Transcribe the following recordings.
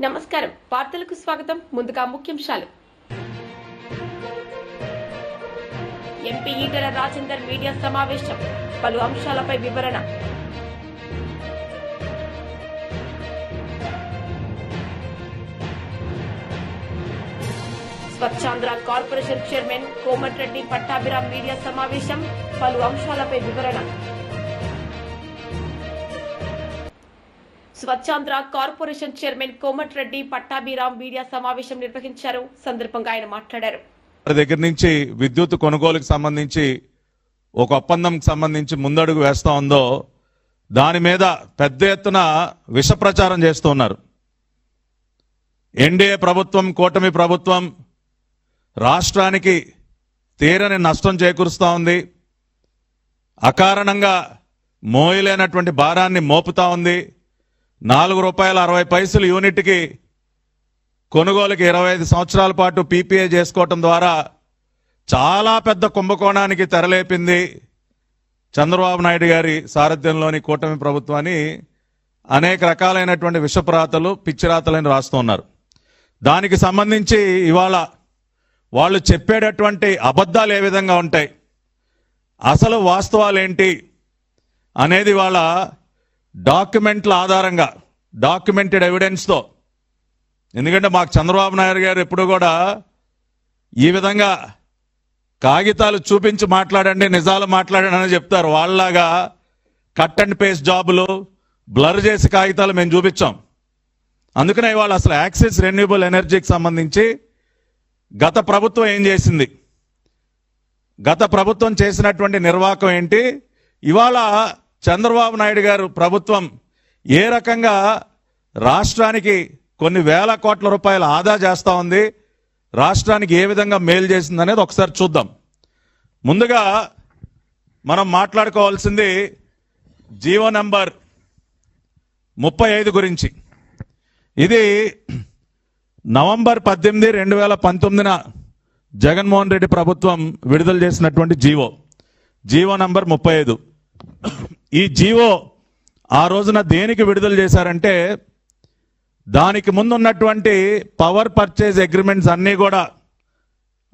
నమస్కారం. వార్తలకు స్వాగతం. ముందుగా ముఖ్యాంశాలు. ఎంపీ ఈటల రాజేందర్ మీడియా సమావేశం. పలు అంశాలపై వివరణ. Swachhandhra corporation chairman Komatireddy Pattabhiram media సమావేశం. పలు అంశాలపై వివరణ. Swachhandhra corporation chairman Komatireddy Pattabhiram media సమావేశం నిర్వహించారు. సందర్భంగా ఆయన మాట్లాడారు. వారి దగ్గర నుంచి విద్యుత్ కొనుగోలుకు సంబంధించి ఒక ఒప్పందంకి సంబంధించి ముందడుగు వేస్తా ఉందో దాని మీద పెద్ద ఎత్తున విష ప్రచారం చేస్తూ ఉన్నారు. ఎన్డీఏ ప్రభుత్వం కూటమి ప్రభుత్వం రాష్ట్రానికి తీరని నష్టం చేకూరుస్తూ ఉంది. అకారణంగా మోయలేనటువంటి భారాన్ని మోపుతా ఉంది. నాలుగు రూపాయల అరవై పైసలు యూనిట్కి కొనుగోలుకి ఇరవై ఐదు సంవత్సరాల పాటు పీపీఏ చేసుకోవటం ద్వారా చాలా పెద్ద కుంభకోణానికి తెరలేపింది చంద్రబాబు నాయుడు గారి సారథ్యంలోని కూటమి ప్రభుత్వాన్ని అనేక రకాలైనటువంటి విషప్రాతలు పిచ్చిరాతలని రాస్తున్నారు దానికి సంబంధించి ఇవాళ వాళ్ళు చెప్పేటటువంటి అబద్ధాలు ఏ విధంగా ఉంటాయి? అసలు వాస్తవాలు ఏంటి అనేది వాళ్ళ డాక్యుమెంట్ల ఆధారంగా డాక్యుమెంటెడ్ ఎవిడెన్స్తో ఎందుకంటే మాకు చంద్రబాబు నాయుడు గారు ఎప్పుడు కూడా ఈ విధంగా కాగితాలు చూపించి మాట్లాడండి నిజాలు మాట్లాడండి అని చెప్తారు. వాళ్ళలాగా కట్ అండ్ పేస్ట్ జాబులు బ్లర్ చేసి కాగితాలు మేము చూపించాం. అందుకనే ఇవాళ అసలు యాక్సిస్ రెన్యూబుల్ ఎనర్జీకి సంబంధించి గత ప్రభుత్వం ఏం చేసింది? గత ప్రభుత్వం చేసినటువంటి నిర్వాహకం ఏంటి? ఇవాళ చంద్రబాబు నాయుడు గారు ప్రభుత్వం ఏ రకంగా రాష్ట్రానికి కొన్ని వేల కోట్ల రూపాయలు ఆదా చేస్తూ ఉంది రాష్ట్రానికి ఏ విధంగా మేలు చేసింది అనేది ఒకసారి చూద్దాం. ముందుగా మనం మాట్లాడుకోవాల్సింది జీవో నంబర్ ముప్పై ఐదు గురించి. ఇది నవంబర్ పద్దెనిమిది రెండు వేల పంతొమ్మిదిన జగన్మోహన్ రెడ్డి ప్రభుత్వం విడుదల చేసినటువంటి జీవో. జీవో నంబర్ ముప్పై ఐదు. ఈ జీవో ఆ రోజున దేనికి విడుదల చేశారంటే దానికి ముందు ఉన్నటువంటి పవర్ పర్చేజ్ అగ్రిమెంట్స్ అన్నీ కూడా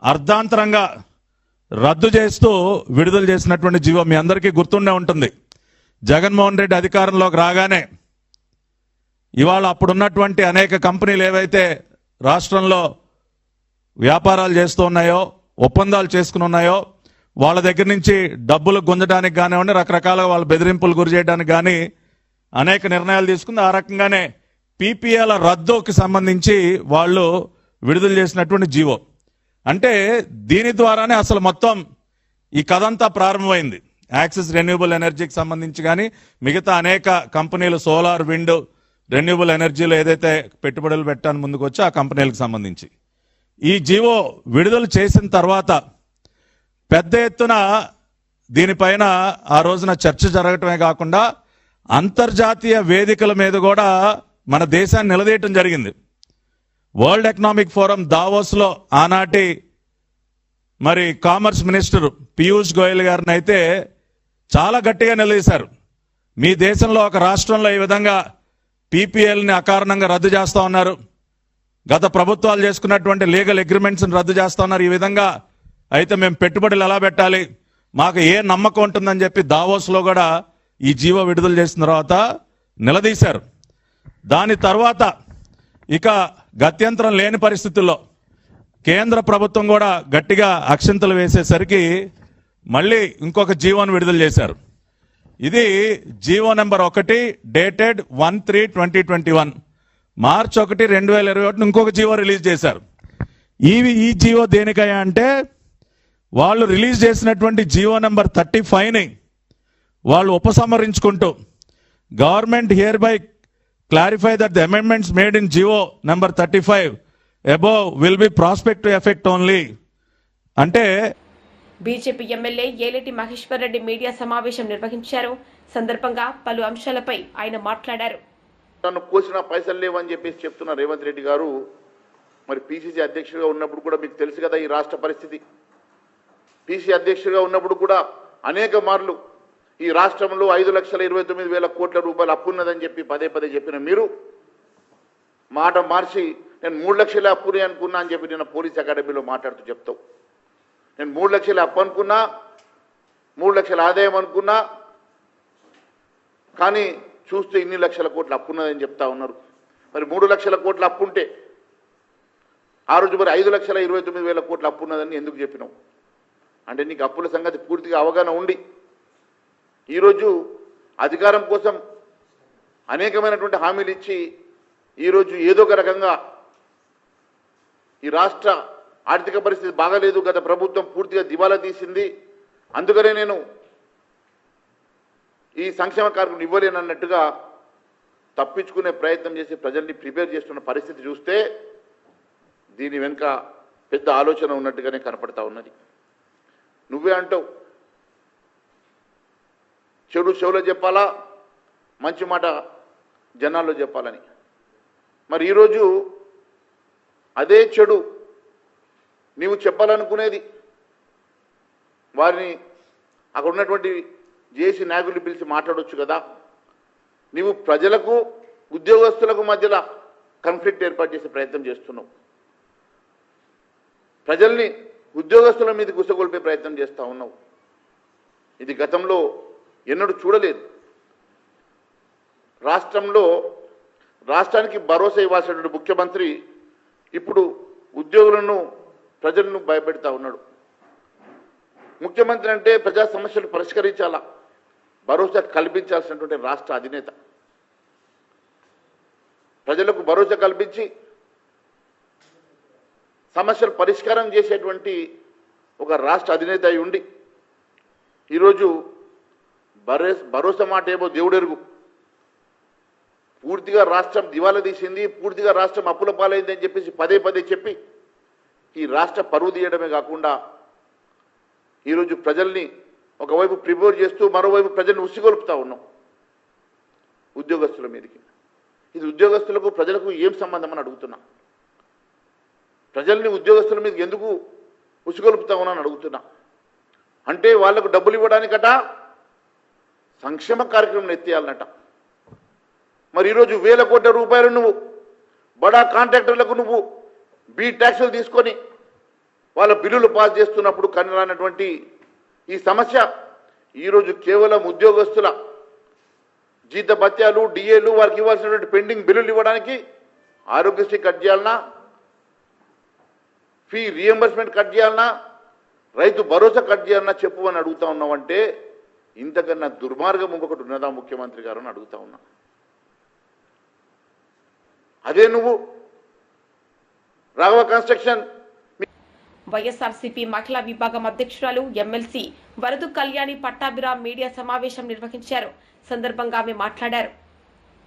అర్ధాంతరంగా రద్దు చేస్తూ విడుదల చేసినటువంటి జీవో మీ అందరికీ గుర్తుండే ఉంటుంది. జగన్మోహన్ రెడ్డి అధికారంలోకి రాగానే ఇవాళ అప్పుడున్నటువంటి అనేక కంపెనీలు ఏవైతే రాష్ట్రంలో వ్యాపారాలు చేస్తూ ఉన్నాయో ఒప్పందాలు చేసుకుని ఉన్నాయో వాళ్ళ దగ్గర నుంచి డబ్బులు గుంజడానికి కానివ్వండి రకరకాలుగా వాళ్ళ బెదిరింపులు గురి చేయడానికి కానీ అనేక నిర్ణయాలు తీసుకుంది. ఆ రకంగానే పీపీఎల రద్దుకి సంబంధించి వాళ్ళు విడుదల చేసినటువంటి జీవో. అంటే దీని ద్వారానే అసలు మొత్తం ఈ కథంతా ప్రారంభమైంది. యాక్సిస్ రెన్యూబుల్ ఎనర్జీకి సంబంధించి కానీ మిగతా అనేక కంపెనీలు సోలార్ విండ్ రెన్యూబుల్ ఎనర్జీలో ఏదైతే పెట్టుబడులు పెట్టాను ముందుకు వచ్చి ఆ కంపెనీలకు సంబంధించి. ఈ జీవో విడుదల చేసిన తర్వాత పెద్ద ఎత్తున దీనిపైన ఆ రోజున చర్చ జరగటమే కాకుండా అంతర్జాతీయ వేదికల మీద కూడా మన దేశాన్ని నిలదీయటం జరిగింది. వరల్డ్ ఎకనామిక్ ఫోరం దావోస్లో ఆనాటి మరి కామర్స్ మినిస్టర్ పీయూష్ గోయల్ గారిని అయితే చాలా గట్టిగా నిలదీశారు. మీ దేశంలో ఒక రాష్ట్రంలో ఈ విధంగా పీపీఎల్ని అకారణంగా రద్దు చేస్తూ ఉన్నారు. గత ప్రభుత్వాలు చేసుకున్నటువంటి లీగల్ అగ్రిమెంట్స్ని రద్దు చేస్తూ ఉన్నారు. ఈ విధంగా అయితే మేము పెట్టుబడులు ఎలా పెట్టాలి? మాకు ఏ నమ్మకం ఉంటుందని చెప్పి దావోస్లో కూడా ఈ జీవో విడుదల చేసిన తర్వాత నిలదీశారు. దాని తర్వాత ఇక గత్యంతరం లేని పరిస్థితుల్లో కేంద్ర ప్రభుత్వం కూడా గట్టిగా అక్షింతలు వేసేసరికి మళ్ళీ ఇంకొక జీవోను విడుదల చేశారు. ఇది జీవో నెంబర్ ఒకటి dated one three twenty twenty one. March ఒకటి రెండు వేల ఇరవై ఒకటి ఇంకొక జీవో రిలీజ్ చేశారు. ఇవి ఈ జీవో దేనికయ్యా అంటే వాళ్ళు రిలీజ్ చేసినటువంటి జీవో నెంబర్ థర్టీ ఫైవ్ని వాళ్ళు ఉపసంహరించుకుంటూ government hereby clarify that the amendments made in GO number thirty five above will be prospective effect only అంటే BJP MLA Eleti Maheshwar Reddy media సమావేశం నిర్వహించారు. సందర్భంగా పలు అంశాలపై ఆయన మాట్లాడారు. నన్ను కోసిన పైసలు లేవని చెప్పేసి చెప్తున్న రేవంత్ రెడ్డి గారు మరి పిసిసి అధ్యక్షుడిగా ఉన్నప్పుడు కూడా మీకు తెలుసు కదా ఈ రాష్ట్ర పరిస్థితి. పిసి అధ్యక్షుడిగా ఉన్నప్పుడు కూడా అనేక మార్లు ఈ రాష్ట్రంలో ఐదు లక్షల ఇరవై తొమ్మిది వేల కోట్ల రూపాయలు అప్పున్నదని చెప్పి పదే పదే చెప్పిన మీరు మాట మార్చి నేను మూడు లక్షల అప్పుని అనుకున్నా అని చెప్పి నేను పోలీస్ అకాడమీలో మాట్లాడుతూ చెప్తావు నేను మూడు లక్షల అప్పు అనుకున్నా మూడు లక్షల ఆదాయం అనుకున్నా కానీ చూస్తే ఇన్ని లక్షల కోట్ల అప్పు ఉన్నదని చెప్తా ఉన్నారు. మరి మూడు లక్షల కోట్ల అప్పు ఉంటే ఆ రోజు మరి ఐదు లక్షల ఇరవై తొమ్మిది వేల కోట్ల అప్పు ఉన్నదని ఎందుకు చెప్పినావు? అంటే నీకు అప్పుల సంగతి పూర్తిగా అవగాహన ఉండి ఈరోజు అధికారం కోసం అనేకమైనటువంటి హామీలు ఇచ్చి ఈరోజు ఏదో ఒక రకంగా ఈ రాష్ట్ర ఆర్థిక పరిస్థితి బాగాలేదు గత ప్రభుత్వం పూర్తిగా దివాలా తీసింది అందుకనే నేను ఈ సంక్షేమ కార్యక్రమం ఇవ్వలేనన్నట్టుగా తప్పించుకునే ప్రయత్నం చేసి ప్రజల్ని ప్రిపేర్ చేస్తున్న పరిస్థితి చూస్తే దీని వెనుక పెద్ద ఆలోచన ఉన్నట్టుగానే కనపడతా ఉన్నది. నువ్వే అంటావు. చెడు చెవులో చెప్పాలా? మంచి మాట జనాల్లో చెప్పాలని. మరి ఈరోజు అదే చెడు నీవు చెప్పాలనుకునేది వారిని అక్కడ ఉన్నటువంటి జేసీ నాయకులు పిలిచి మాట్లాడొచ్చు కదా. నీవు ప్రజలకు ఉద్యోగస్తులకు మధ్యలో కాన్ఫ్లిక్ట్ ఏర్పాటు చేసే ప్రయత్నం చేస్తున్నావు. ప్రజల్ని ఉద్యోగస్తుల మీద గుసగొల్పే ప్రయత్నం చేస్తూ ఉన్నావు. ఇది గతంలో ఎన్నడూ చూడలేదు. రాష్ట్రంలో రాష్ట్రానికి భరోసా ఇవ్వాల్సినటువంటి ముఖ్యమంత్రి ఇప్పుడు ఉద్యోగులను ప్రజలను భయపెడతా ఉన్నాడు. ముఖ్యమంత్రి అంటే ప్రజా సమస్యలు పరిష్కరించాలా? భరోసా కల్పించాల్సినటువంటి రాష్ట్ర అధినేత. ప్రజలకు భరోసా కల్పించి సమస్యలు పరిష్కారం చేసేటువంటి ఒక రాష్ట్ర అధినేత అయి ఉండి ఈరోజు భరే భరోసా మాట ఏమో దేవుడెరుగు. పూర్తిగా రాష్ట్రం దివాలా తీసింది పూర్తిగా రాష్ట్రం అప్పుల పాలైంది అని చెప్పేసి పదే పదే చెప్పి ఈ రాష్ట్ర పరువు తీయడమే కాకుండా ఈరోజు ప్రజల్ని ఒకవైపు ప్రిపేర్ చేస్తూ మరోవైపు ప్రజల్ని ఉసిగొలుపుతా ఉన్నాం ఉద్యోగస్తుల మీదకి. ఇది ఉద్యోగస్తులకు ప్రజలకు ఏం సంబంధం అని అడుగుతున్నా? ప్రజల్ని ఉద్యోగస్తుల మీద ఎందుకు ఉసిగొలుపుతా అని అడుగుతున్నా. అంటే వాళ్ళకు డబ్బులు ఇవ్వడానికట సంక్షేమ కార్యక్రమం ఎత్తేయాలన్నట. మరి ఈరోజు వేల కోట్ల రూపాయలు నువ్వు బడా కాంట్రాక్టర్లకు నువ్వు బీ ట్యాక్సులు తీసుకొని వాళ్ళ బిల్లులు పాస్ చేస్తున్నప్పుడు కనరానటువంటి ఈ సమస్య ఈరోజు కేవలం ఉద్యోగస్తుల జీతభత్యాలు డిఏలు వారికి ఇవ్వాల్సినటువంటి పెండింగ్ బిల్లులు ఇవ్వడానికి ఆరోగ్యశ్రీ కట్ చేయాలన్నా ఫీ రియంబర్స్మెంట్ కట్ చేయాలన్నా రైతు భరోసా కట్ చేయాలన్నా చెప్పు అని అడుగుతా ఉన్నావంటే ఇంతకన్నా దుర్మార్గం ఇంకొకటి ఉన్నదా ముఖ్యమంత్రి గారు అని అడుగుతా ఉన్నా. అదే నువ్వు. రాఘవ కన్స్ట్రక్షన్. వైఎస్ఆర్సీపీ మహిళా విభాగం అధ్యక్షురాలు ఎమ్మెల్సీ వరదు కళ్యాణి పట్టాభిరామ్ మీడియా సమావేశం నిర్వహించారు. సందర్భంగా ఆమె మాట్లాడారు.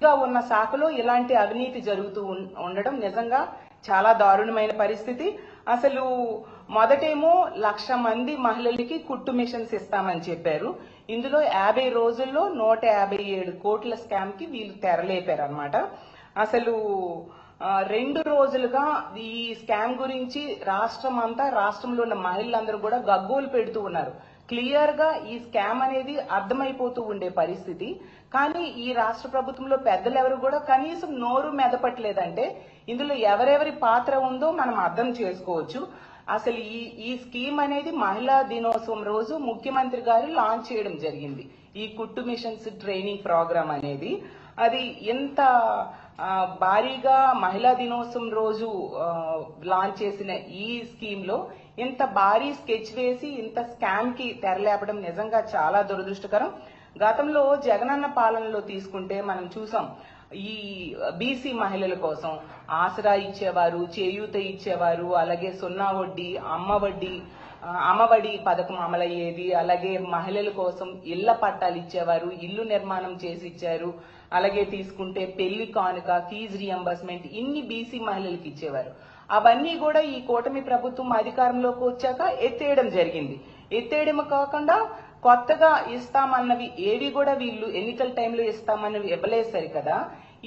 ఉన్న శాఖలో ఇలాంటి అవినీతి జరుగుతూ ఉండడం నిజంగా చాలా దారుణమైన పరిస్థితి. అసలు మొదటేమో లక్ష మంది మహిళలకి కుట్టు మిషన్స్ ఇస్తామని చెప్పారు. ఇందులో యాభై రోజుల్లో నూట యాభై ఏడు కోట్ల స్కామ్కి వీళ్ళు తెరలేపారు అనమాట అసలు రెండు రోజులుగా ఈ స్కామ్ గురించి రాష్ట్రం అంతా రాష్ట్రంలో ఉన్న మహిళలందరూ కూడా గగ్గోలు పెడుతూ ఉన్నారు. క్లియర్గా ఈ స్కామ్ అనేది అర్థమైపోతూ ఉండే పరిస్థితి. కానీ ఈ రాష్ట్ర ప్రభుత్వంలో పెద్దలు ఎవరు కూడా కనీసం నోరు మెదపట్లేదంటే ఇందులో ఎవరెవరి పాత్ర ఉందో మనం అర్థం చేసుకోవచ్చు. అసలు ఈ ఈ స్కీమ్ అనేది మహిళా దినోత్సవం రోజు ముఖ్యమంత్రి గారు లాంచ్ చేయడం జరిగింది. ఈ కుట్టు మిషన్స్ ట్రైనింగ్ ప్రోగ్రామ్ అనేది. అది ఎంత భారీగా మహిళా దినోత్సవం రోజు లాంచ్ చేసిన ఈ స్కీమ్లో ఇంత భారీ స్కెచ్ వేసి ఇంత స్కామ్కి తెరలేపడం నిజంగా చాలా దురదృష్టకరం. గతంలో జగనన్న పాలనలో తీసుకుంటే మనం చూసాం ఈ బీసీ మహిళల కోసం ఆసరా ఇచ్చేవారు చేయూత ఇచ్చేవారు అలాగే సున్నా వడ్డీ అమ్మ వడ్డీ అమ్మఒడి పథకం అమలయ్యేది అలాగే మహిళల కోసం ఇళ్ళ పట్టాలు ఇచ్చేవారు ఇల్లు నిర్మాణం చేసి ఇచ్చారు అలాగే తీసుకుంటే పెళ్ళి కానుక ఫీజు రియంబర్స్మెంట్ ఇన్ని బీసీ మహిళలకు ఇచ్చేవారు. అవన్నీ కూడా ఈ కూటమి ప్రభుత్వం అధికారంలోకి వచ్చాక ఎత్తేయడం జరిగింది. ఎత్తేయడం కాకుండా కొత్తగా ఇస్తామన్నవి ఏవి కూడా వీళ్ళు ఎన్నికల టైంలో ఇస్తామన్నవి ఇవ్వలేసరి కదా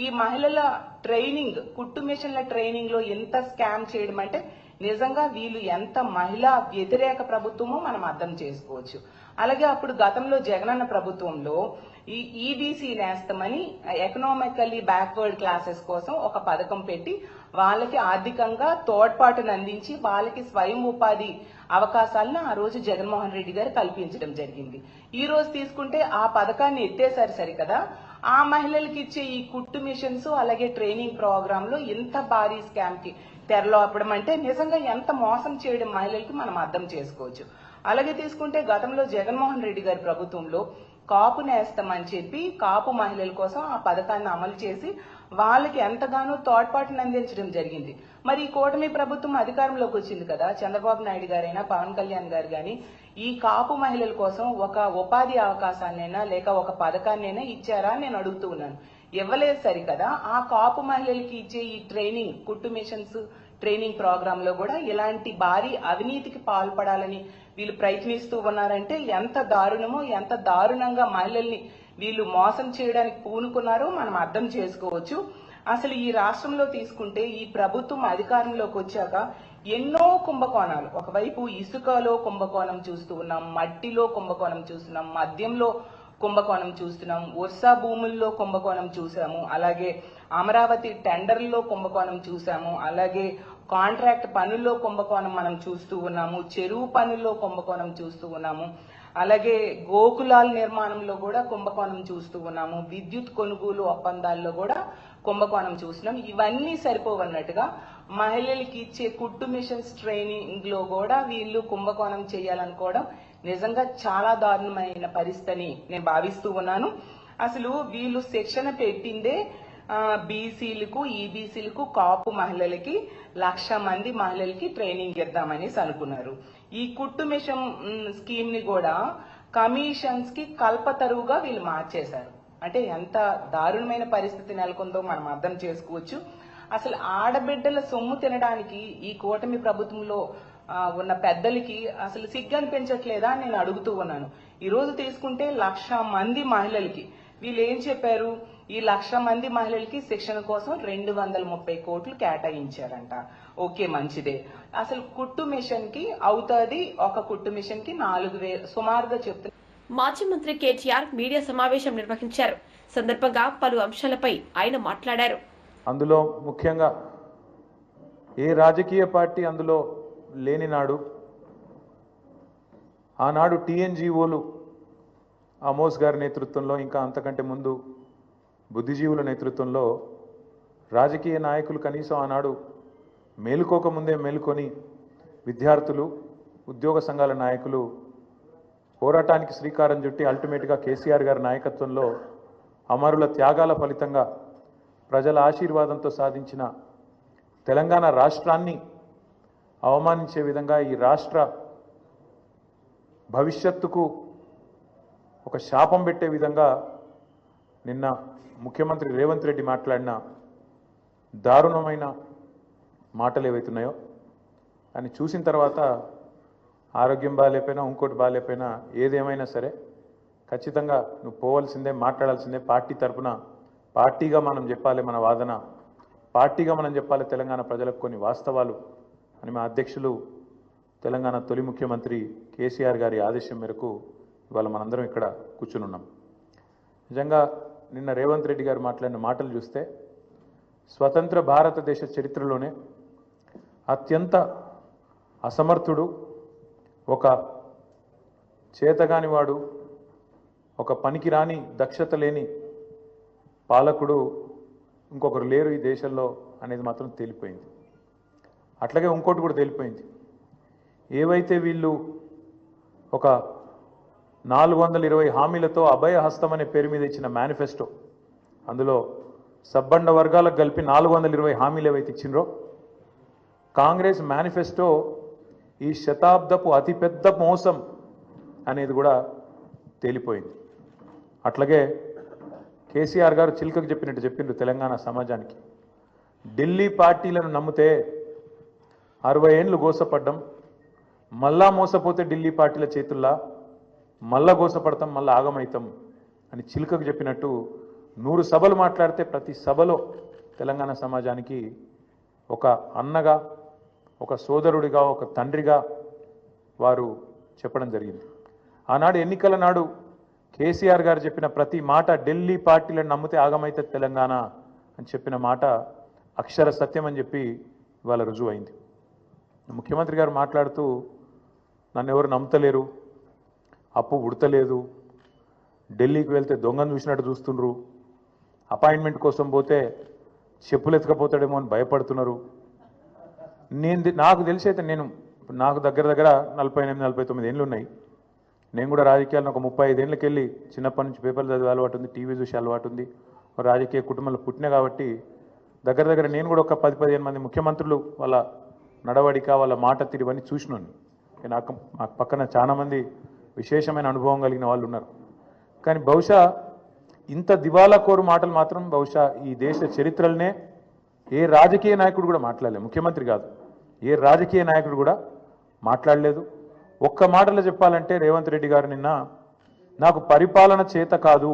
ఈ మహిళల ట్రైనింగ్ కుట్టు మిషన్ల ట్రైనింగ్లో ఎంత స్కామ్ చేయడం అంటే నిజంగా వీళ్ళు ఎంత మహిళా వ్యతిరేక ప్రభుత్వమో మనం అర్థం చేసుకోవచ్చు. అలాగే అప్పుడు గతంలో జగనన్న ప్రభుత్వంలో ఈ ఈబీసీ నేస్తమని ఎకనామికల్లీ బ్యాక్వర్డ్ క్లాసెస్ కోసం ఒక పథకం పెట్టి వాళ్ళకి ఆర్థికంగా తోడ్పాటును అందించి వాళ్ళకి స్వయం ఉపాధి అవకాశాలను ఆ రోజు జగన్మోహన్ రెడ్డి గారు కల్పించడం జరిగింది. ఈ రోజు తీసుకుంటే ఆ పథకాన్ని ఎత్తేసారు సరికదా? ఆ మహిళలకి ఇచ్చే ఈ కుట్టు మిషన్స్ అలాగే ట్రైనింగ్ ప్రోగ్రామ్లో ఇంత భారీ స్కామ్కి తెరలోపడం అంటే నిజంగా ఎంత మోసం చేయడం మహిళలకి మనం అర్థం చేసుకోవచ్చు. అలాగే తీసుకుంటే గతంలో జగన్మోహన్ రెడ్డి గారి ప్రభుత్వంలో కాపు నేస్తామని చెప్పి కాపు మహిళల కోసం ఆ పథకాన్ని అమలు చేసి వాళ్ళకి ఎంతగానో తోడ్పాటును అందించడం జరిగింది. మరి ఈ కూటమి ప్రభుత్వం అధికారంలోకి వచ్చింది కదా చంద్రబాబు నాయుడు గారైనా పవన్ కళ్యాణ్ గారు గాని ఈ కాపు మహిళల కోసం ఒక ఉపాధి అవకాశాన్నైనా లేక ఒక పథకాన్నైనా ఇచ్చారా నేను అడుగుతూ ఉన్నాను. ఇవ్వలేదు సరికదా. ఆ కాపు మహిళలకి ఇచ్చే ఈ ట్రైనింగ్ కుట్టు మిషన్స్ ట్రైనింగ్ ప్రోగ్రామ్లో కూడా ఇలాంటి భారీ అవినీతికి పాల్పడాలని వీళ్ళు ప్రయత్నిస్తూ ఉన్నారంటే ఎంత దారుణమో ఎంత దారుణంగా మహిళల్ని వీళ్ళు మోసం చేయడానికి పూనుకున్నారో మనం అర్థం చేసుకోవచ్చు. అసలు ఈ రాష్ట్రంలో తీసుకుంటే ఈ ప్రభుత్వం అధికారంలోకి వచ్చాక ఎన్నో కుంభకోణాలు. ఒకవైపు ఇసుకలో కుంభకోణం చూస్తూ ఉన్నాం మట్టిలో కుంభకోణం చూస్తున్నాం మద్యంలో కుంభకోణం చూస్తున్నాం వర్షా భూముల్లో కుంభకోణం చూసాము అలాగే అమరావతి టెండర్లో కుంభకోణం చూసాము అలాగే కాంట్రాక్ట్ పనుల్లో కుంభకోణం మనం చూస్తూ ఉన్నాము చెరువు పనుల్లో కుంభకోణం చూస్తూ ఉన్నాము అలాగే గోకులాల నిర్మాణంలో కూడా కుంభకోణం చూస్తూ ఉన్నాము విద్యుత్ కొనుగోలు ఒప్పందాల్లో కూడా కుంభకోణం చూస్తున్నాం. ఇవన్నీ సరిపోవన్నట్టుగా మహిళలకి ఇచ్చే కుట్టు మిషన్స్ ట్రైనింగ్లో కూడా వీళ్ళు కుంభకోణం చేయాలనుకోవడం నిజంగా చాలా దారుణమైన పరిస్థితిని నేను భావిస్తూ ఉన్నాను. అసలు వీళ్ళు శిక్షణ పెట్టిందే బీసీలకు ఈబీసీలకు కాపు మహిళలకి లక్ష మంది మహిళలకి ట్రైనింగ్ ఇద్దామనేసి అనుకున్నారు ఈ కుట్టు మిషన్ స్కీమ్ని కూడా కమిషన్స్కి కల్పతరువుగా వీళ్ళు మార్చేశారు. అంటే ఎంత దారుణమైన పరిస్థితి నెలకొందో మనం అర్థం చేసుకోవచ్చు. అసలు ఆడబిడ్డల సొమ్ము తినడానికి ఈ కూటమి ప్రభుత్వంలో ఉన్న పెద్దలకి అసలు సిగ్గనిపించట్లేదా అని నేను అడుగుతూ ఉన్నాను. ఈ రోజు తీసుకుంటే లక్ష మంది మహిళలకి. వీళ్ళు ఏం చెప్పారు? ఈ లక్ష మంది మహిళలకి శిక్షణ కోసం రెండు వందల ముప్పై కోట్లు కేటాయించారంట. ఓకే మంచిదే. అసలు కుట్టు మిషన్కి అవుతుంది ఒక కుట్టు మిషన్కి నాలుగు వేలు సుమారుగా చెప్తున్నారు మాజీ మంత్రి కేటీఆర్ మీడియా సమావేశం నిర్వహించారు. సందర్భంగా పలు అంశాలపై ఆయన మాట్లాడారు. అందులో ముఖ్యంగా ఏ రాజకీయ పార్టీ అందులో లేని నాడు ఆనాడు టీఎన్జిఓలు అమోస్ గారి నేతృత్వంలో ఇంకా అంతకంటే ముందు బుద్ధిజీవుల నేతృత్వంలో రాజకీయ నాయకులు కనీసం ఆనాడు మేలుకోకముందే మేలుకొని విద్యార్థులు ఉద్యోగ సంఘాల నాయకులు పోరాటానికి శ్రీకారం చుట్టి అల్టిమేట్గా కేసీఆర్ గారి నాయకత్వంలో అమరుల త్యాగాల ఫలితంగా ప్రజల ఆశీర్వాదంతో సాధించిన తెలంగాణ రాష్ట్రాన్ని అవమానించే విధంగా ఈ రాష్ట్ర భవిష్యత్తుకు ఒక శాపం పెట్టే విధంగా నిన్న ముఖ్యమంత్రి రేవంత్ రెడ్డి మాట్లాడిన దారుణమైన మాటలు ఏవైతున్నాయో అని చూసిన తర్వాత ఆరోగ్యం బాగాలేకపోయినా ఇంకోటి బాగాలేకపోయినా ఏదేమైనా సరే ఖచ్చితంగా నువ్వు పోవాల్సిందే మాట్లాడాల్సిందే పార్టీ తరపున పార్టీగా మనం చెప్పాలి మన వాదన. పార్టీగా మనం చెప్పాలి తెలంగాణ ప్రజలకు కొన్ని వాస్తవాలు అని మా అధ్యక్షులు తెలంగాణ తొలి ముఖ్యమంత్రి కేసీఆర్ గారి ఆదేశం మేరకు ఇవాళ మనందరం ఇక్కడ కూర్చునున్నాం నిజంగా నిన్న రేవంత్ రెడ్డి గారు మాట్లాడిన మాటలు చూస్తే స్వతంత్ర భారతదేశ చరిత్రలోనే అత్యంత అసమర్థుడు ఒక చేతగానివాడు ఒక పనికిరాని దక్షత లేని పాలకుడు ఇంకొకరు లేరు ఈ దేశంలో అనేది మాత్రం తేలిపోయింది. అట్లాగే ఇంకోటి కూడా తేలిపోయింది. ఏవైతే వీళ్ళు ఒక నాలుగు వందల ఇరవై హామీలతో అభయహస్తం అనే పేరు మీద ఇచ్చిన మేనిఫెస్టో. అందులో సబ్బండ వర్గాలకు కలిపి నాలుగు వందల ఇరవై హామీలు ఏవైతే ఇచ్చిండ్రో కాంగ్రెస్ మేనిఫెస్టో ఈ శతాబ్దపు అతిపెద్ద మోసం అనేది కూడా తేలిపోయింది. అట్లాగే కేసీఆర్ గారు చిలుకకు చెప్పినట్టు చెప్పిండ్రు తెలంగాణ సమాజానికి. ఢిల్లీ పార్టీలను నమ్మితే అరవై ఏండ్లు గోసపడ్డం మళ్ళా మోసపోతే ఢిల్లీ పార్టీల చేతుల్లో మళ్ళా గోసపడతాం మళ్ళీ ఆగమైతాం అని చిలుకకు చెప్పినట్టు నూరు సభలు మాట్లాడితే ప్రతి సభలో తెలంగాణ సమాజానికి ఒక అన్నగా ఒక సోదరుడిగా ఒక తండ్రిగా వారు చెప్పడం జరిగింది. ఆనాడు ఎన్నికల నాడు కేసీఆర్ గారు చెప్పిన ప్రతి మాట ఢిల్లీ పార్టీలను నమ్మితే ఆగమైతే తెలంగాణ అని చెప్పిన మాట అక్షర సత్యం అని చెప్పి ఇవాళ రుజువైంది. ముఖ్యమంత్రి గారు మాట్లాడుతూ నన్ను ఎవరు నమ్ముతలేరు అప్పు ఉడతలేదు. ఢిల్లీకి వెళ్తే దొంగను చూసినట్టు చూస్తుండ్రు. అపాయింట్మెంట్ కోసం పోతే చెప్పులు ఎత్తుకపోతాడేమో అని భయపడుతున్నారు. నేను నాకు తెలిసి అయితే నేను నాకు దగ్గర దగ్గర నలభై ఎనిమిది నలభై తొమ్మిది ఏళ్ళు ఉన్నాయి. నేను కూడా రాజకీయాలను ఒక ముప్పై ఐదేళ్ళకి వెళ్ళి చిన్నప్పటి నుంచి పేపర్లు చదివే అలవాటు ఉంది టీవీ చూసే అలవాటు ఉంది. రాజకీయ కుటుంబంలో పుట్టిన కాబట్టి దగ్గర దగ్గర నేను కూడా ఒక పది పదిహేను మంది ముఖ్యమంత్రులు వాళ్ళ నడవడిక వాళ్ళ మాట తిరివని చూసినాను. నాకు నాకు పక్కన చాలామంది విశేషమైన అనుభవం కలిగిన వాళ్ళు ఉన్నారు. కానీ బహుశా ఇంత దివాలా కోరు మాటలు మాత్రం బహుశా ఈ దేశ చరిత్రలనే ఏ రాజకీయ నాయకుడు కూడా మాట్లాడలేదు. ముఖ్యమంత్రి కాదు. ఏ రాజకీయ నాయకుడు కూడా మాట్లాడలేదు. ఒక్క మాటలో చెప్పాలంటే రేవంత్ రెడ్డి గారు నిన్న నాకు పరిపాలన చేత కాదు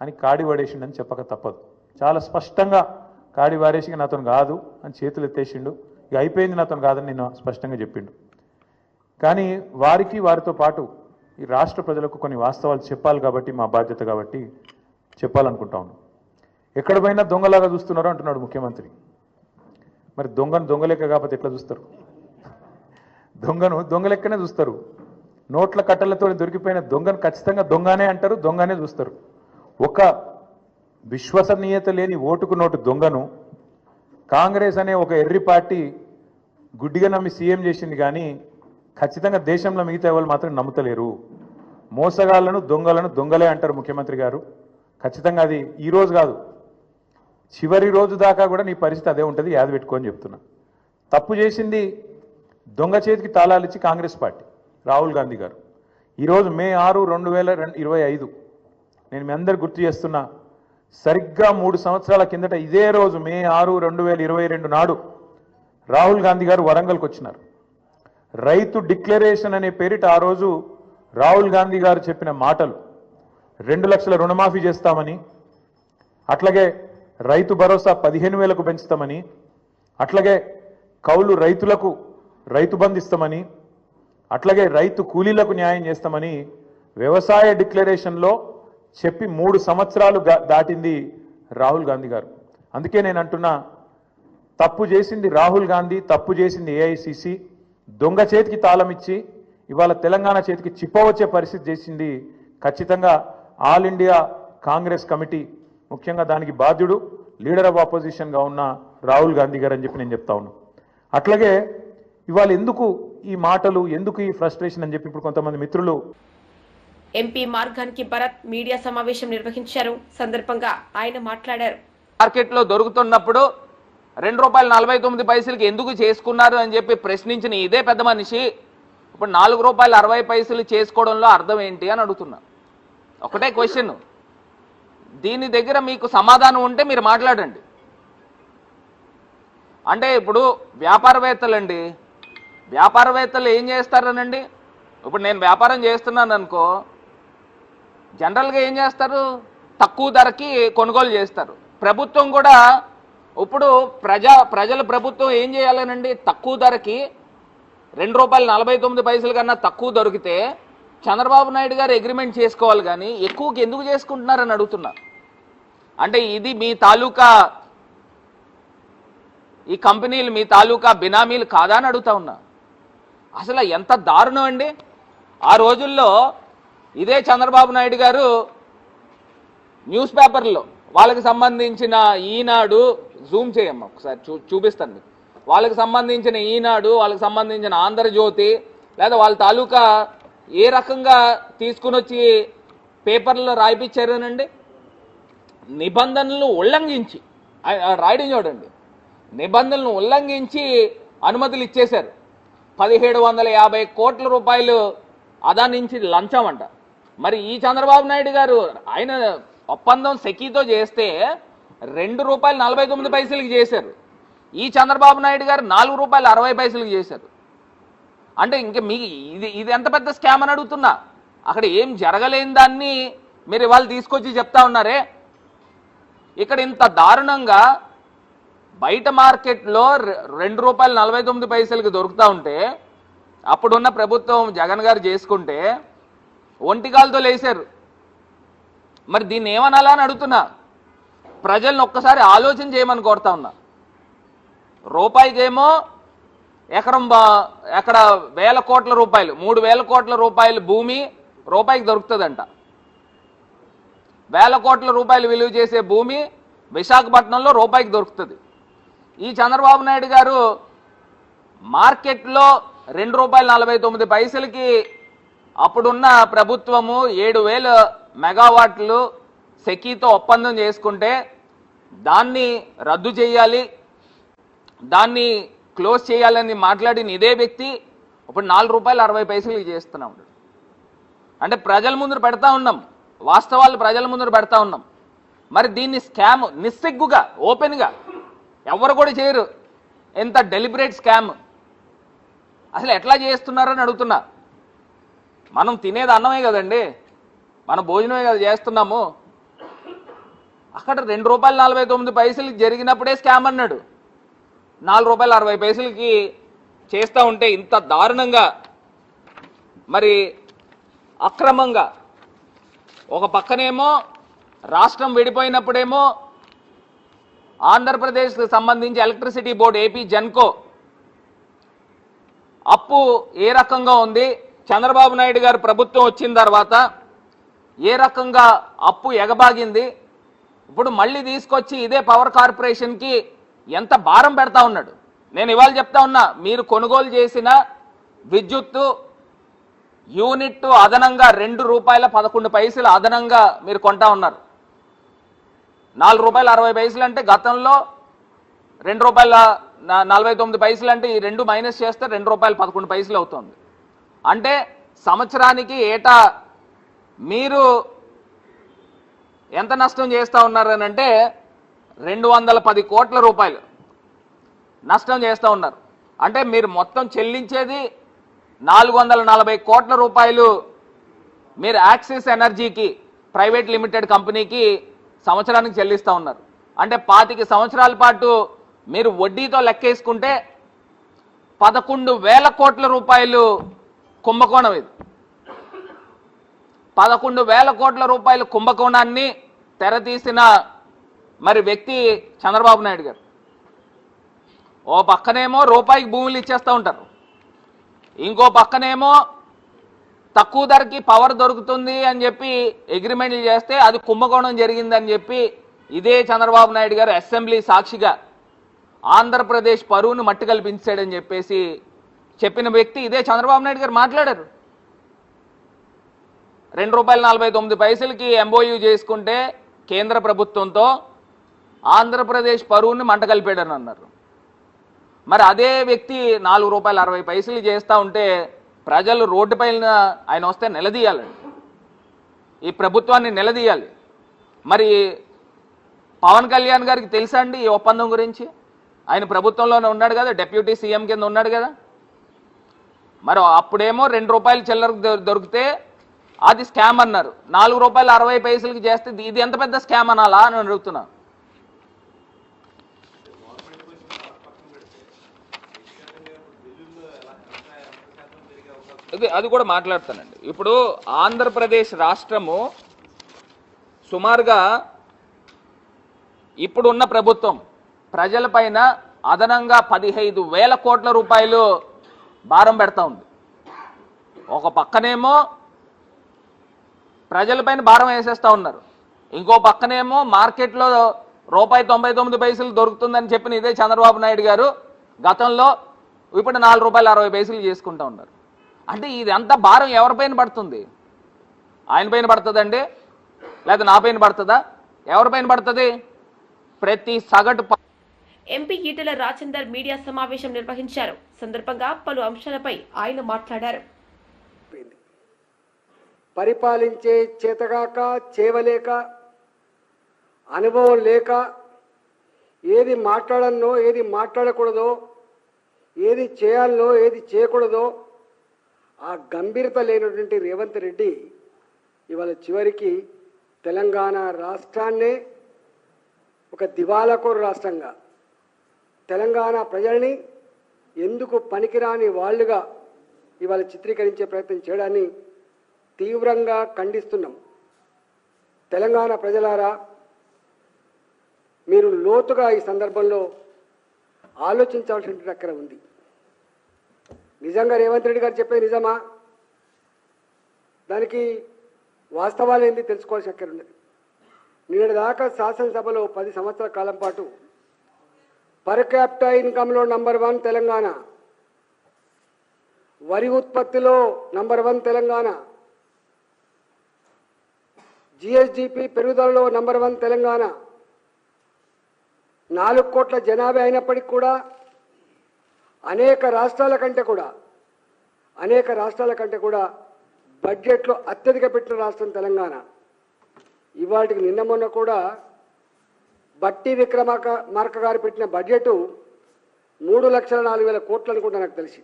అని కాడి పడేసిండని చెప్పక తప్పదు. చాలా స్పష్టంగా కాడి వారేసి నాతో కాదు అని చేతులు ఎత్తేసిండు ఇక అయిపోయింది నాతో కాదని నేను స్పష్టంగా చెప్పిండు. కానీ వారికి వారితో పాటు ఈ రాష్ట్ర ప్రజలకు కొన్ని వాస్తవాలు చెప్పాలి కాబట్టి మా బాధ్యత కాబట్టి చెప్పాలనుకుంటా ఉన్నాం. ఎక్కడ పోయినా దొంగలాగా చూస్తున్నారో అంటున్నాడు ముఖ్యమంత్రి. మరి దొంగను దొంగలెక్క కాకపోతే ఎట్లా చూస్తారు? దొంగను దొంగలెక్కనే చూస్తారు. నోట్ల కట్టలతో దొరికిపోయిన దొంగను ఖచ్చితంగా దొంగనే అంటారు దొంగనే చూస్తారు. ఒక విశ్వసనీయత లేని ఓటుకు నోటు దొంగను కాంగ్రెస్ అనే ఒక ఎర్రి పార్టీ గుడ్డిగా నమ్మి సీఎం చేసింది కానీ ఖచ్చితంగా దేశంలో మిగతా వాళ్ళు మాత్రం నమ్ముతలేరు. మోసగాళ్ళను దొంగలను దొంగలే అంటారు ముఖ్యమంత్రి గారు. ఖచ్చితంగా అది ఈరోజు కాదు. చివరి రోజు దాకా కూడా నీ పరిస్థితి అదే ఉంటుంది యాద పెట్టుకొని చెప్తున్నా. తప్పు చేసింది దొంగ చేతికి తాళాలు ఇచ్చి కాంగ్రెస్ పార్టీ రాహుల్ గాంధీ గారు. ఈరోజు మే ఆరు రెండు వేల ఇరవై ఐదు. నేను మీ అందరు గుర్తు చేస్తున్నా సరిగ్గా మూడు సంవత్సరాల కిందట ఇదే రోజు మే ఆరు రెండు వేల ఇరవై రెండు నాడు రాహుల్ గాంధీ గారు వరంగల్కి వచ్చినారు. రైతు డిక్లరేషన్ అనే పేరిట ఆ రోజు రాహుల్ గాంధీ గారు చెప్పిన మాటలు రెండు లక్షల రుణమాఫీ చేస్తామని అట్లాగే రైతు భరోసా పదిహేను వేలకు పెంచుతామని అట్లాగే కౌలు రైతులకు రైతు బంధు ఇస్తామని అట్లాగే రైతు కూలీలకు న్యాయం చేస్తామని వ్యవసాయ డిక్లరేషన్లో చెప్పి మూడు సంవత్సరాలు దాటింది రాహుల్ గాంధీ గారు. అందుకే నేను అంటున్నా తప్పు చేసింది రాహుల్ గాంధీ తప్పు చేసింది ఏఐసిసి దొంగ చేతికి తాళం ఇచ్చి ఇవాళ తెలంగాణ చేతికి చిప్పవచ్చే పరిస్థితి చేసింది. ఖచ్చితంగా ఆల్ ఇండియా కాంగ్రెస్ కమిటీ ముఖ్యంగా దానికి బాధ్యుడు లీడర్ ఆఫ్ ఆపోజిషన్గా ఉన్న రాహుల్ గాంధీ గారు అని చెప్పి నేను చెప్తా ఉన్నాను అట్లాగే ఇవాళ ఎందుకు ఈ మాటలు ఎందుకు ఈ ఫ్రస్ట్రేషన్ అని చెప్పి ఇప్పుడు కొంతమంది మిత్రులు ఎంపీ మార్గానికి భరత్ మీడియా సమావేశం నిర్వహించారు. సందర్భంగా ఆయన మాట్లాడారు. మార్కెట్లో దొరుకుతున్నప్పుడు రెండు రూపాయలు నలభై తొమ్మిది పైసలకి ఎందుకు చేసుకున్నారు అని చెప్పి ప్రశ్నించిన ఇదే పెద్ద మనిషి. ఇప్పుడు నాలుగు రూపాయలు అరవై పైసలు చేసుకోవడంలో అర్థం ఏంటి అని అడుగుతున్నా. ఒకటే క్వశ్చన్. దీని దగ్గర మీకు సమాధానం ఉంటే మీరు మాట్లాడండి. అంటే ఇప్పుడు వ్యాపారవేత్తలండి. వ్యాపారవేత్తలు ఏం చేస్తారనండి? ఇప్పుడు నేను వ్యాపారం చేస్తున్నాను అనుకో జనరల్గా ఏం చేస్తారు? తక్కువ ధరకి కొనుగోలు చేస్తారు. ప్రభుత్వం కూడా ఇప్పుడు ప్రజా ప్రజల ప్రభుత్వం ఏం చేయాలనండి? తక్కువ ధరకి రెండు రూపాయలు నలభై తొమ్మిది పైసల కన్నా తక్కువ దొరికితే చంద్రబాబు నాయుడు గారు అగ్రిమెంట్ చేసుకోవాలి కానీ ఎక్కువకి ఎందుకు చేసుకుంటున్నారని అడుగుతున్నారు అంటే ఇది మీ తాలూకా ఈ కంపెనీలు మీ తాలూకా బినామీలు కాదా అని అడుగుతా ఉన్నా. అసలు ఎంత దారుణం అండి? ఆ రోజుల్లో ఇదే చంద్రబాబు నాయుడు గారు న్యూస్ పేపర్లో వాళ్ళకి సంబంధించిన ఈనాడు జూమ్ చేయమ్మా ఒకసారి చూ చూపిస్తాను మీకు. వాళ్ళకి సంబంధించిన ఈనాడు వాళ్ళకి సంబంధించిన ఆంధ్రజ్యోతి లేదా వాళ్ళ తాలూకా ఏ రకంగా తీసుకుని వచ్చి పేపర్లో రాయిపించారనండి నిబంధనలు ఉల్లంఘించి రాయడం చూడండి. నిబంధనలను ఉల్లంఘించి అనుమతులు ఇచ్చేశారు. పదిహేడు వందల యాభై కోట్ల రూపాయలు అదానించి లంచం అంట. మరి ఈ చంద్రబాబు నాయుడు గారు ఆయన ఒప్పందం సెకీతో చేస్తే రెండు రూపాయలు నలభై తొమ్మిది పైసలకి చేశారు. ఈ చంద్రబాబు నాయుడు గారు నాలుగు రూపాయలు అరవై పైసలకి చేశారు. అంటే ఇంక మీ ఇది ఇది ఎంత పెద్ద స్కామ్ అని అడుగుతున్నా. అక్కడ ఏం జరగలేని దాన్ని మీరు ఇవాళ తీసుకొచ్చి చెప్తా ఉన్నారే. ఇక్కడ ఇంత దారుణంగా బయట మార్కెట్లో రెండు రూపాయలు నలభై తొమ్మిది పైసలకి దొరుకుతూ ఉంటే అప్పుడున్న ప్రభుత్వం జగన్ గారు చేసుకుంటే ఒంటికాలతో లేచారు మరి దీన్ని ఏమనాలా అని అడుగుతున్నా. ప్రజలను ఒక్కసారి ఆలోచన చేయమని కోరుతా ఉన్నా. రూపాయికేమో ఎకరం బా- ఎక్కడ వేల కోట్ల రూపాయలు మూడు వేల కోట్ల రూపాయలు భూమి రూపాయికి దొరుకుతుందంట. వేల కోట్ల రూపాయలు విలువ చేసే భూమి విశాఖపట్నంలో రూపాయికి దొరుకుతుంది. ఈ చంద్రబాబు నాయుడు గారు మార్కెట్లో రెండు రూపాయలు నలభై తొమ్మిది పైసలకి అప్పుడున్న ప్రభుత్వము ఏడు వేల మెగావాట్లు సెకీతో ఒప్పందం చేసుకుంటే దాన్ని రద్దు చేయాలి దాన్ని క్లోజ్ చేయాలని మాట్లాడిన ఇదే వ్యక్తి ఇప్పుడు నాలుగు రూపాయలు అరవై పైసలు చేస్తున్నాం అంటే ప్రజల ముందు పెడతా ఉన్నాం వాస్తవాలు ప్రజల ముందు పెడతా ఉన్నాం. మరి దీన్ని స్కామ్ నిస్సిగ్గుగా ఓపెన్గా ఎవరు కూడా చేయరు. ఎంత డెలిబరేట్ స్కామ్. అసలు ఎట్లా చేస్తున్నారని అడుగుతున్నా. మనం తినేది అన్నమే కదండి. మన భోజనమే కదా చేస్తున్నాము. అక్కడ రెండు రూపాయలు నలభై తొమ్మిది పైసలు జరిగినప్పుడే స్కామ్ అన్నాడు. నాలుగు రూపాయలు అరవై పైసలకి చేస్తూ ఉంటే ఇంత దారుణంగా మరి అక్రమంగా ఒక పక్కనేమో రాష్ట్రం విడిపోయినప్పుడేమో ఆంధ్రప్రదేశ్కి సంబంధించి ఎలక్ట్రిసిటీ బోర్డు ఏపీ జెన్కో అప్పు ఏ రకంగా ఉంది? చంద్రబాబు నాయుడు గారు ప్రభుత్వం వచ్చిన తర్వాత ఏ రకంగా అప్పు ఎగబాగింది? ఇప్పుడు మళ్ళీ తీసుకొచ్చి ఇదే పవర్ కార్పొరేషన్కి ఎంత భారం పెడతా ఉన్నాడు. నేను ఇవాళ చెప్తా ఉన్నా మీరు కొనుగోలు చేసిన విద్యుత్తు యూనిట్ అదనంగా రెండు రూపాయల పదకొండు పైసలు అదనంగా మీరు కొంటా ఉన్నారు. నాలుగు రూపాయల అరవై పైసలు అంటే గతంలో రెండు రూపాయల నలభై తొమ్మిది పైసలు అంటే ఈ రెండు మైనస్ చేస్తే రెండు రూపాయల పదకొండు పైసలు అవుతుంది. అంటే సంవత్సరానికి ఏటా మీరు ఎంత నష్టం చేస్తూ ఉన్నారని అంటే రెండు వందల పది కోట్ల రూపాయలు నష్టం చేస్తూ ఉన్నారు. అంటే మీరు మొత్తం చెల్లించేది నాలుగు వందల నలభై కోట్ల రూపాయలు మీరు యాక్సిస్ ఎనర్జీకి ప్రైవేట్ లిమిటెడ్ కంపెనీకి సంవత్సరానికి చెల్లిస్తూ ఉన్నారు. అంటే పాతిక సంవత్సరాల పాటు మీరు వడ్డీతో లెక్కేసుకుంటే పదకొండు వేల కోట్ల రూపాయలు కుంభకోణం ఇది. పదకొండు వేల కోట్ల రూపాయల కుంభకోణాన్ని తెరతీసిన మరి వ్యక్తి చంద్రబాబు నాయుడు గారు. ఓ పక్కనేమో రూపాయికి భూములు ఇచ్చేస్తూ ఉంటారు. ఇంకో పక్కనేమో తక్కువ ధరకి పవర్ దొరుకుతుంది అని చెప్పి అగ్రిమెంట్లు చేస్తే అది కుంభకోణం జరిగిందని చెప్పి ఇదే చంద్రబాబు నాయుడు గారు అసెంబ్లీ సాక్షిగా ఆంధ్రప్రదేశ్ పరువును మట్టి కల్పించాడని చెప్పేసి చెప్పిన వ్యక్తి ఇదే చంద్రబాబు నాయుడు గారు మాట్లాడారు. రెండు రూపాయల నలభై తొమ్మిది పైసలకి ఎంఓయూ చేసుకుంటే కేంద్ర ప్రభుత్వంతో ఆంధ్రప్రదేశ్ పరువుని మంట కలిపాడని అన్నారు. మరి అదే వ్యక్తి నాలుగు రూపాయల అరవై పైసలు చేస్తూ ఉంటే ప్రజలు రోడ్డుపైన ఆయన వస్తే నిలదీయాలండి ఈ ప్రభుత్వాన్ని నిలదీయాలి. మరి పవన్ కళ్యాణ్ గారికి తెలుసా అండి ఈ ఒప్పందం గురించి? ఆయన ప్రభుత్వంలోనే ఉన్నాడు కదా డెప్యూటీ సీఎం కింద ఉన్నాడు కదా. మరి అప్పుడేమో రెండు రూపాయలు చిల్లర దొరికితే అది స్కామ్ అన్నారు. నాలుగు రూపాయలు అరవై పైసలకి చేస్తే ఇది- ఎంత పెద్ద స్కామ్ అనాలా అని అడుగుతున్నా. అది అది కూడా మాట్లాడతానండి. ఇప్పుడు ఆంధ్రప్రదేశ్ రాష్ట్రము సుమారుగా ఇప్పుడున్న ప్రభుత్వం ప్రజలపైన అదనంగా పదిహైదు వేల కోట్ల రూపాయలు భారం పెడతా ఉంది. ఒక పక్కనేమో ప్రజలపైన భారం వేసేస్తా ఉన్నారు. ఇంకో పక్కనేమో మార్కెట్లో రూపాయి తొంభై తొమ్మిది పైసలు దొరుకుతుందని చెప్పిన ఇదే చంద్రబాబు నాయుడు గారు గతంలో ఇప్పుడు నాలుగు రూపాయలు అరవై పైసలు చేసుకుంటూ ఉన్నారు. అంటే ఇది అంతా భారం ఎవరిపైన పడుతుంది? ఆయన పైన పడుతుందండి? లేదా నా పైన పడుతుందా? ఎవరిపైన పడుతుంది? ప్రతి సగటు ఎంపీ ఈటెల రాజేందర్ మీడియా సమావేశం నిర్వహించారు. సందర్భంగా పలు అంశాలపై ఆయన మాట్లాడారు. పరిపాలించే చేతగాక చేవలేక అనుభవం లేక ఏది మాట్లాడన్నో ఏది మాట్లాడకూడదో ఏది చేయాలనో ఏది చేయకూడదో ఆ గంభీరత లేనటువంటి రేవంత్ రెడ్డి ఇవాళ చివరికి తెలంగాణ రాష్ట్రాన్నే ఒక దివాలాకోరు రాష్ట్రంగా తెలంగాణ ప్రజల్ని ఎందుకు పనికిరాని వాళ్ళుగా ఇవాళ చిత్రీకరించే ప్రయత్నం చేయడాన్ని తీవ్రంగా ఖండిస్తున్నాం. తెలంగాణ ప్రజలారా మీరు లోతుగా ఈ సందర్భంలో ఆలోచించాల్సిన అక్కడ ఉంది. నిజంగా రేవంత్ రెడ్డి గారు చెప్పేది నిజమా? దానికి వాస్తవాలు ఏంది తెలుసుకోవాల్సి అక్కడ ఉన్నది. నిన్నటి దాకా శాసనసభలో పది సంవత్సరాల కాలం పాటు పర్ క్యాపిటా ఇన్కంలో నంబర్ వన్ తెలంగాణ వరి ఉత్పత్తిలో నంబర్ వన్ తెలంగాణ జిఎస్డిపి పెరుగుదలలో నంబర్ వన్ తెలంగాణ. నాలుగు కోట్ల జనాభా అయినప్పటికీ కూడా అనేక రాష్ట్రాల కంటే కూడా అనేక రాష్ట్రాల కంటే కూడా బడ్జెట్లో అత్యధిక పెట్టిన రాష్ట్రం తెలంగాణ. ఇవాటికి నిన్న మొన్న కూడా బట్టి విక్రమార్క మార్క గారు పెట్టిన బడ్జెట్ మూడు లక్షల నాలుగు వేల కోట్లు అనుకుంటా నాకు తెలిసి.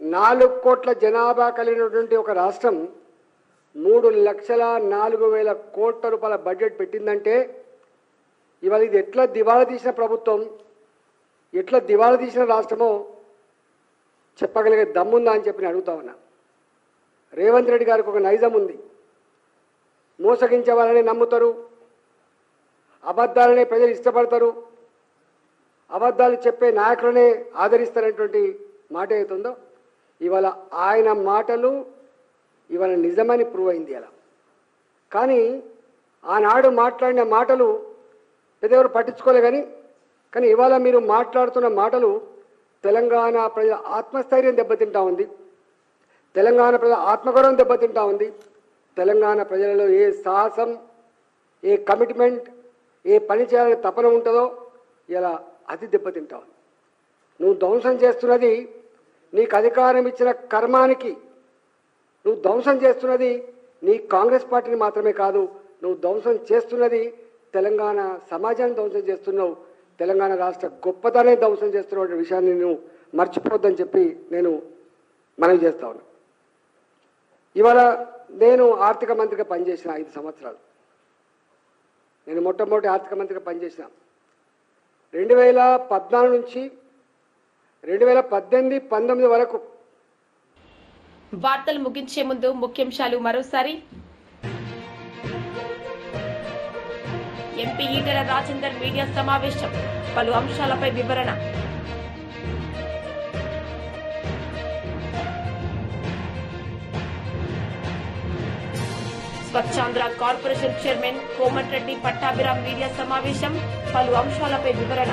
నాలుగు కోట్ల జనాభా కలిగినటువంటి ఒక రాష్ట్రం మూడు లక్షల నాలుగు వేల కోట్ల రూపాయల బడ్జెట్ పెట్టిందంటే ఇవాళ ఇది ఎట్లా దివాళా తీసిన ప్రభుత్వం? ఎట్లా దివాళా తీసిన రాష్ట్రమో చెప్పగలిగే దమ్ముందా అని చెప్పి నేను అడుగుతా ఉన్నా. రేవంత్ రెడ్డి గారికి ఒక నైజం ఉంది. మోసగించే వాళ్ళని నమ్ముతారు. అబద్ధాలనే ప్రజలు ఇష్టపడతారు. అబద్ధాలు చెప్పే నాయకులనే ఆదరిస్తారనేటువంటి మాట ఏదైతుందో ఇవాళ ఆయన మాటలు ఇవాళ నిజమని ప్రూవ్ అయింది అలా కానీ ఆనాడు మాట్లాడిన మాటలు పెద్దెవరు పట్టించుకోలే కానీ కానీ ఇవాళ మీరు మాట్లాడుతున్న మాటలు తెలంగాణ ప్రజల ఆత్మస్థైర్యం దెబ్బతింటా ఉంది. తెలంగాణ ప్రజల ఆత్మగౌరవం దెబ్బతింటా ఉంది. తెలంగాణ ప్రజలలో ఏ సాహసం ఏ కమిట్మెంట్ ఏ పని చేయాలని తపన ఉంటుందో ఇలా అది దెబ్బతింటా ఉంది. నువ్వు ధ్వంసం చేస్తున్నది నీకు అధికారం ఇచ్చిన కర్మానికి నువ్వు ధ్వంసం చేస్తున్నది నీ కాంగ్రెస్ పార్టీని మాత్రమే కాదు నువ్వు ధ్వంసం చేస్తున్నది తెలంగాణ సమాజాన్ని ధ్వంసం చేస్తున్నావు. తెలంగాణ రాష్ట్ర గొప్పతనే ధ్వంసం చేస్తున్న విషయాన్ని నువ్వు మర్చిపోద్దని చెప్పి నేను మనవి చేస్తా ఉన్నా. ఇవాళ నేను ఆర్థిక మంత్రిగా పనిచేసిన ఐదు సంవత్సరాలు. నేను మొట్టమొదటి ఆర్థిక మంత్రిగా పనిచేసిన రెండు వేల పద్నాలుగు నుంచి రెండు వేల పద్దెనిమిది పంతొమ్మిది వరకు వార్తలు ముగించే ముందు ముఖ్యాంశాలు మరోసారి. ఎంపీ ఈటెల రాజేందర్ మీడియా సమావేశం. పలు అంశాలపై వివరణ. Swachhandhra corporation chairman Komatireddy Pattabhiram media సమావేశం. పలు అంశాలపై వివరణ.